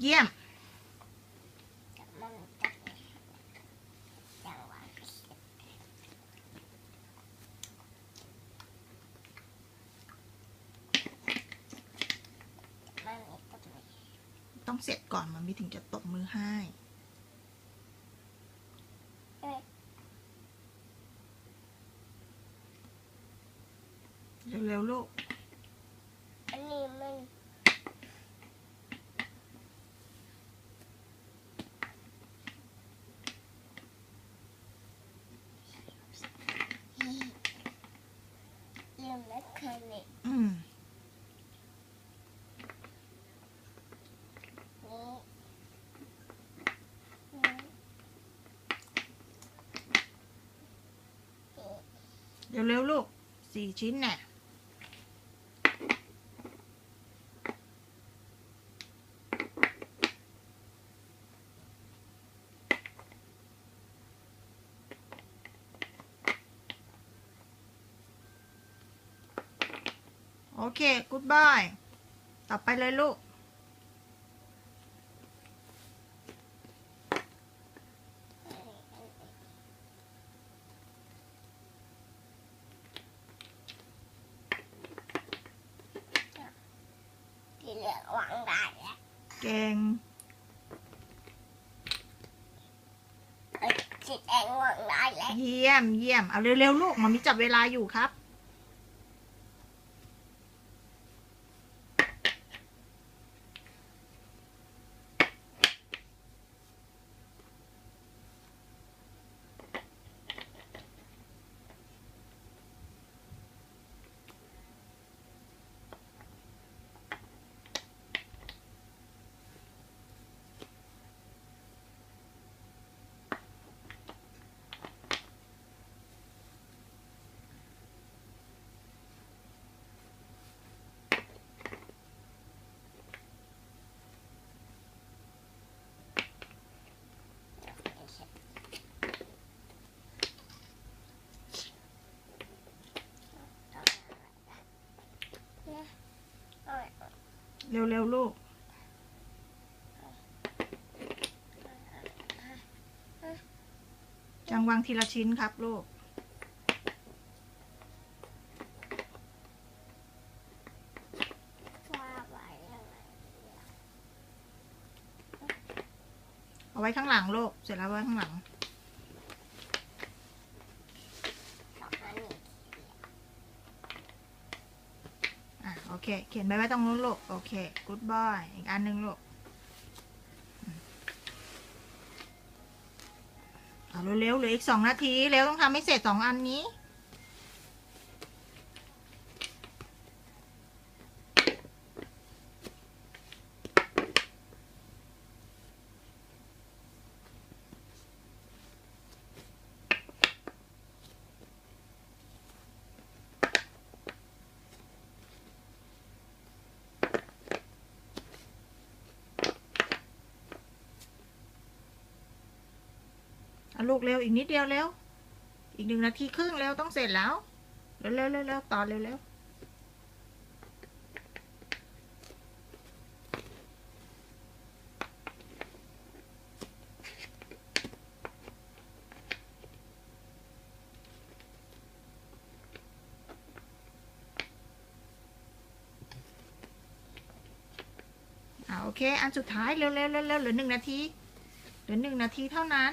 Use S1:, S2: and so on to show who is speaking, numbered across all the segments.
S1: เยี่ยม
S2: ต้
S1: องเสร็จก่อนมันม่ถึงจะตบมือให้
S2: เร็
S1: วๆลูก honey. Mm. Đều lưu lúc, nè. โอเคกูดบายต่อไปเลยลูก
S2: ที่เหลือวางได้แล้ว
S1: เกง
S2: เอ้ยสีแองวางได้แล้ว
S1: เยี่ยมเยี่ยมเอาเร็วๆลูกมามีจับเวลาอยู่ครับ เร็วๆลูก จังวางทีละชิ้นครับลูก เอาไว้ข้างหลังลูก เสร็จแล้วไว้ข้างหลัง เค เขียนไปไว้ตรงนู้นลูก โอเคกู๊ดบอย อีกอันหนึ่งลูก เอาเร็วๆเหลืออีกสองนาที เร็วต้องทำให้เสร็จสองอันนี้ อลูกเร็วอีกนิดเดียวเร็ว อีกหนึ่งนาทีครึ่งแล้วต้องเสร็จแล้วเร็วเร็วเร็วต่อเร็วเร็วโอเค อันสุดท้ายเร็วๆเร็วๆเหลือหนึ่งนาที เหลือหนึ่งนาทีเท่านั้น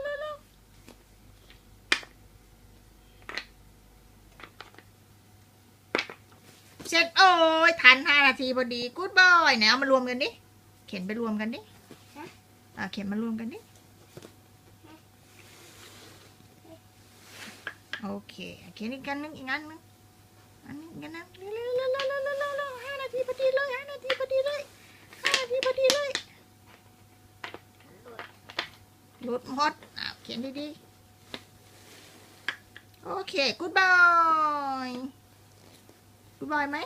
S1: เช็ดโอ้ยทันห้านาทีพอดีกูดบอยเนี่ยเอามารวมกันดิเข็นไปรวมกันดิอ่เข็นมารวมกันดิโอเคเขียนอีกันนึงอีกอันนึงอันนี้กันนะเร็วเร็วเห้านาทีพอดีเลยห้านาทีพอดีเลยห้านาทีพอดีเลยหลุดหมดเขียนดีๆโอเคกูดบอย กูบอยไหม